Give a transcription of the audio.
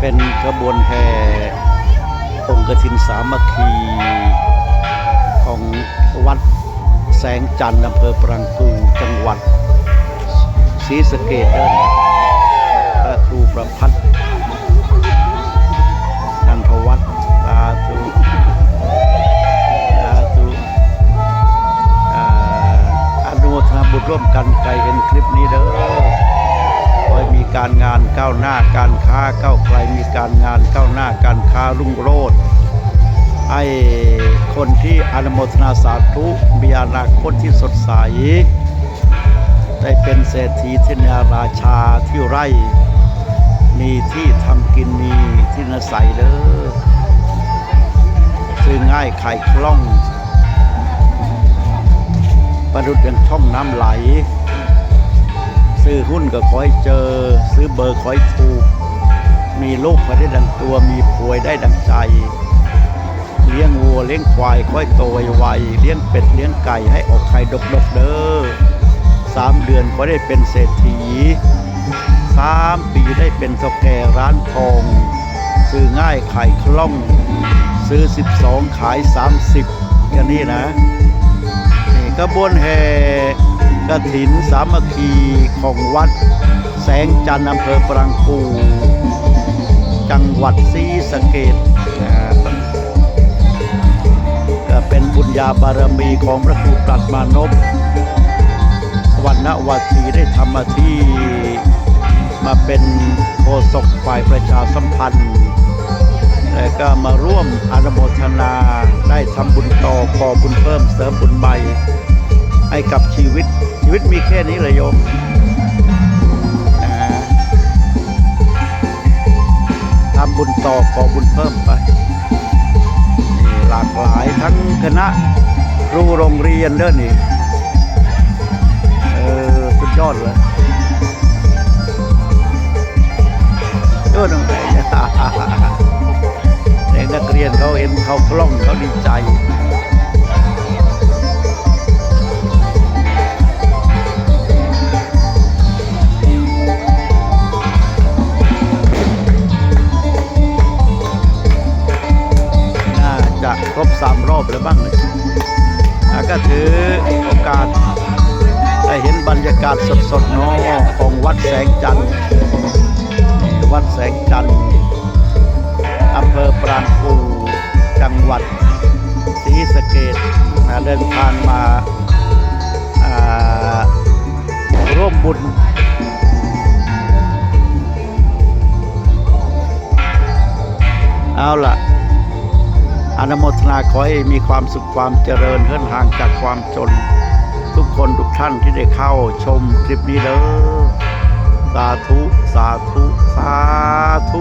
เป็นขบวนแห่องค์กฐินสามัคคีของวัดแสงจันทร์อำเภอปรังกูจังหวัดศรีสะเกษเดินพระครูประพัฒน์นันทวัฒน์สาธุสาธุอ่าอนุโมทนาบุญร่วมกันใครเห็นคลิปนี้เด้อ ขอให้มีการงานก้าวหน้าการค้าก้าวไกลมีการงานก้าวหน้าการค้ารุ่งโรจน์ให้คนที่อนุโมทนาสาธุมีอนาคตที่สดใส ได้เป็นเศรษฐีที่นาราชาที่ไร่ มีที่ทำกินมีที่นาศัยเด้อซื้อง่ายขายคล่อง ประดุดอย่างช่องน้ำไหล หุ้นก็ขอให้เจอ ซื้อเบอร์ขอให้ถูก มีลูกมาได้ดังตัว มีป่วยได้ดังใจ เลี้ยงวัวเลี้ยงควายค่อยโตไวๆเลี้ยงเป็ดเลี้ยงไก่ให้ออกไข่ดกๆเด้อสามเดือนก็ได้เป็นเศรษฐีสามปีได้เป็นเท่าแก่ร้านทอง ซื้อง่ายขายคล่อง ซื้อ 12 ขาย 30อย่างนี้นะนี่กระบวนแห่ กระถินสามัคคีของวัด แสงจันทร์อำเภอปรังกู จังหวัดศรีสะเกษนะก็เป็นบุญญาบารมีของพระครูปรัดมานพวันณวัตีได้ทำมาที่มาเป็นโฆษกฝ่ายประชาสัมพันธ์และก็มาร่วมอนุโมทนาได้ทำบุญต่อขอบุญเพิ่มเสริมบุญใหม่ ให้กับชีวิต ชีวิตมีแค่นี้เลยโยมนะทำบุญต่อขอบุญเพิ่มไปนี่หลากหลายทั้งคณะครูโรงเรียนเด้อนี่เออสุดยอดเลยเออน้องไหนเด็กนักเรียนเขาเห็นเขาคล่องเขาดีใจ จะครบสามรอบแล้วบ้างเลยอะก็ถือโอกาสได้เห็นบรรยากาศสดๆเนาะของวัดแสงจันทร์วัดแสงจันทร์อำเภอปรางกูจังหวัดศรีสะเกษนะเดินทางมาาร่วมบุญเอาล่ะ อนุโมทนาขอให้มีความสุขความเจริญเฮิ่นห่างจากความจน ทุกคนทุกท่านที่ได้เข้าชมคลิปนี้เด้อสาธุ สาธุ สาธุ